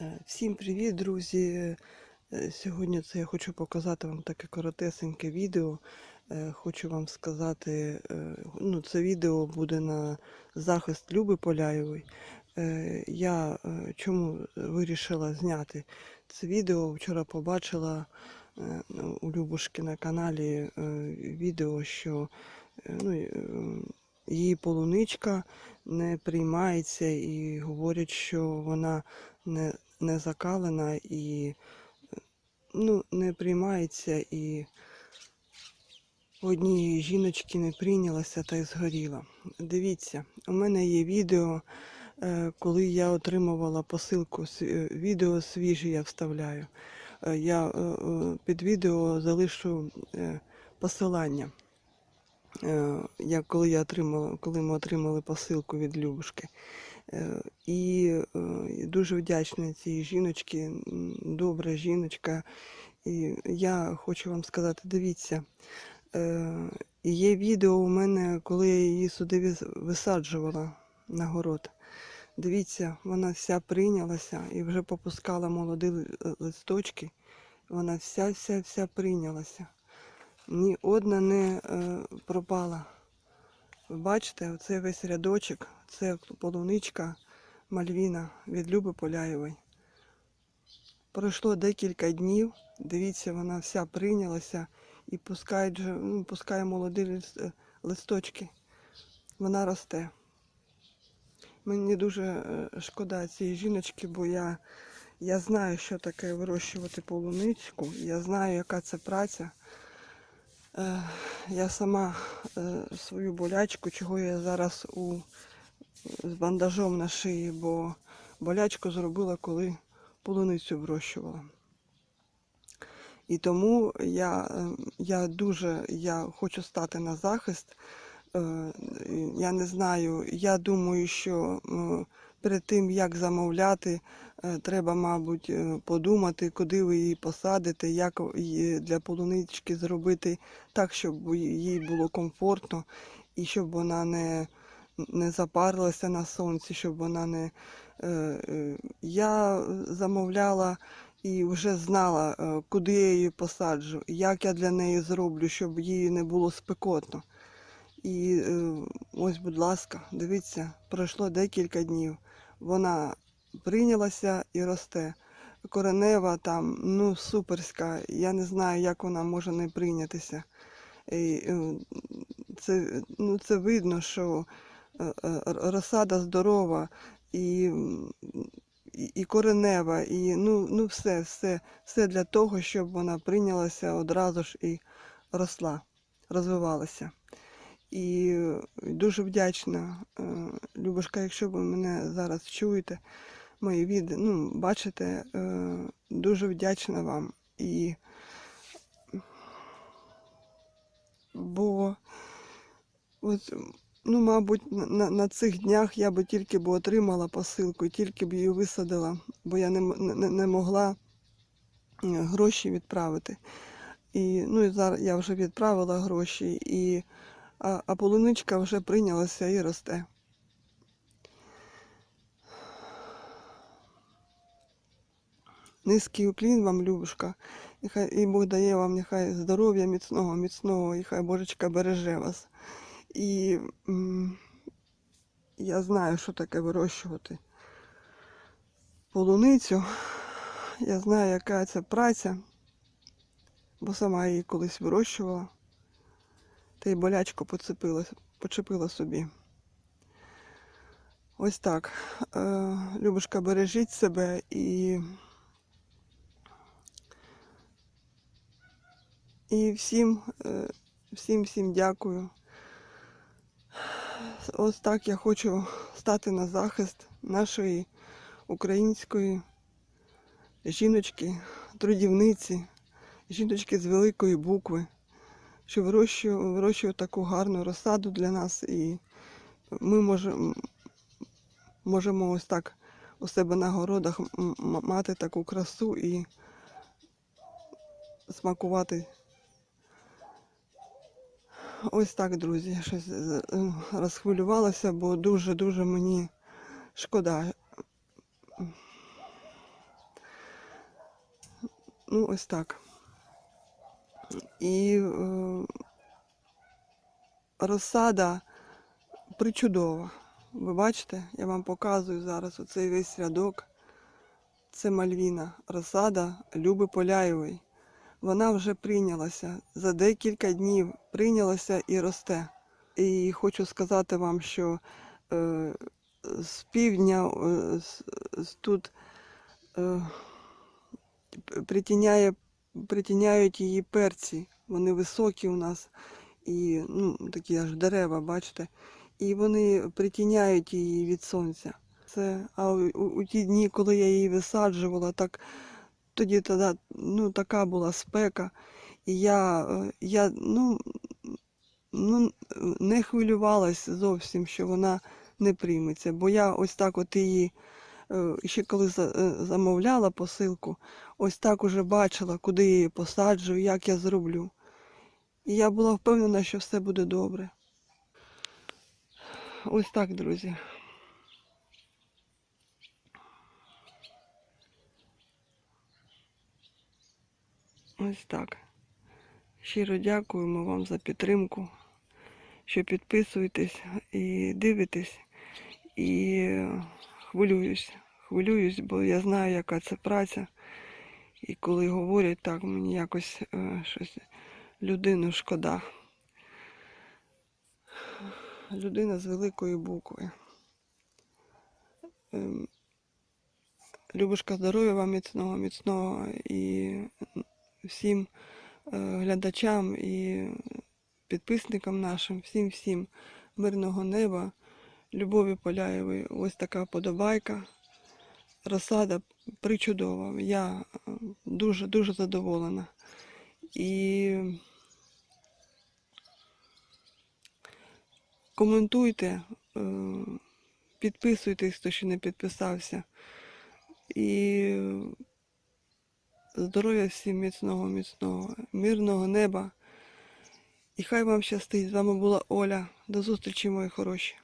Е, Всім привіт, друзі! Е, Сьогодні це я хочу показати вам таке коротесеньке відео. Е, Хочу вам сказати, ну, це відео буде на захист Люби Поляєвої. Я чому вирішила зняти це відео? Вчора побачила ну, у Любушки на каналі відео, що ну, її полуничка не приймається і говорять, що вона не, не закалена і ну, не приймається і однієї жіночки не прийнялася та й згоріла. Дивіться, у мене є відео, е, коли я отримувала посилку, е, відео свіже я вставляю. Е, Я під відео залишу посилання. Я, коли, я отримала, коли ми отримали посилку від Любушки. Е, І е, дуже вдячна цій жіночці, добра жіночка. І я хочу вам сказати, дивіться, е, є відео у мене, коли я її сюди висаджувала на город. Дивіться, вона вся прийнялася і вже попускала молоді листочки. Вона вся, вся, вся прийнялася. Ні одна не пропала. Ви бачите, оце весь рядочок, це полуничка Мальвіна від Люби Поляєвої. Пройшло декілька днів, дивіться, вона вся прийнялася і пускає, ну, пускає молоді е, листочки. Вона росте. Мені дуже е, шкода цієї жіночки, бо я, я знаю, що таке вирощувати полуничку, я знаю, яка це праця. Е, Я сама свою болячку, чого я зараз у, з бандажом на шиї, бо болячку зробила, коли полуницю вирощувала. І тому я, я дуже я хочу стати на захист. Е, Я не знаю, я думаю, що е, перед тим, як замовляти, е, треба, мабуть, подумати, куди ви її посадите, як для полунички зробити так, щоб їй було комфортно і щоб вона не, не запарилася на сонці, щоб вона не. е, е, Я замовляла і вже знала, е, куди я її посаджу, як я для неї зроблю, щоб їй не було спекотно. І ось, будь ласка, дивіться, пройшло декілька днів. Вона прийнялася і росте. Коренева там, ну, суперська. Я не знаю, як вона може не прийнятися. І, це, ну, це видно, що розсада здорова і, і, коренева, і ну, ну все, все, все для того, щоб вона прийнялася одразу ж і росла, розвивалася. І е, дуже вдячна, е, Любушка, якщо ви мене зараз чуєте, мої відео, ну, бачите, е, дуже вдячна вам. І бо от, ну, мабуть, на, на- цих днях я би тільки б отримала посилку, тільки б її висадила, бо я не, не, не могла е, гроші відправити. І, ну, і зараз я вже відправила гроші, і, а, а полуничка вже прийнялася і росте. Низький уклін вам, Любушка. Нехай і Бог дає вам нехай здоров'я міцного, міцного, і хай Божечка береже вас. І я знаю, що таке вирощувати полуницю. Я знаю, яка це праця, бо сама її колись вирощувала. Та й болячку поцепила, почепила собі. Ось так. Е, Любушка, бережіть себе і. І всім, е, всім, всім дякую. Ось так я хочу стати на захист нашої української жіночки, трудівниці, жіночки з великої букви, що вирощує, вирощує таку гарну розсаду для нас, і ми можемо, можемо ось так у себе на городах мати таку красу і смакувати Ось так, друзі, я щось е, е, розхвилювалася, бо дуже-дуже мені шкода. Ну, ось так. І е, розсада причудова. Ви бачите, я вам показую зараз оцей весь рядок. Це Мальвіна, розсада Люби Поляєвої. Вона вже прийнялася. За декілька днів прийнялася і росте. І хочу сказати вам, що е, з півдня е, з, тут е, притіняє, притіняють її перці. Вони високі у нас і ну, такі аж дерева, бачите. І вони притіняють її від сонця. Це, а у, у ті дні, коли я її висаджувала, так тоді тоді, ну, така була спека. І я, е, я ну, ну, не хвилювалась зовсім, що вона не прийметься. Бо я ось так от її, е, ще коли е, замовляла посилку, ось так уже бачила, куди я її посаджу, як я зроблю. І я була впевнена, що все буде добре. Ось так, друзі. Ось так. Щиро дякуємо вам за підтримку, що підписуєтесь і дивитесь. І е, хвилююсь. Хвилююсь, бо я знаю, яка це праця. І коли говорять так, мені якось е, щось людину шкода. Людина з великої букви. Ем, Любушка, здоров'я вам міцного, міцного і всім е, глядачам і підписникам нашим, всім всім мирного неба, Любові Поляєвої. Ось така подобайка. Розсада причудова. Я е, дуже дуже задоволена. І коментуйте, е, підписуйтесь, хто ще не підписався. І здоров'я всім міцного, міцного, мирного неба. І хай вам щастить. З вами була Оля. До зустрічі, мої хороші.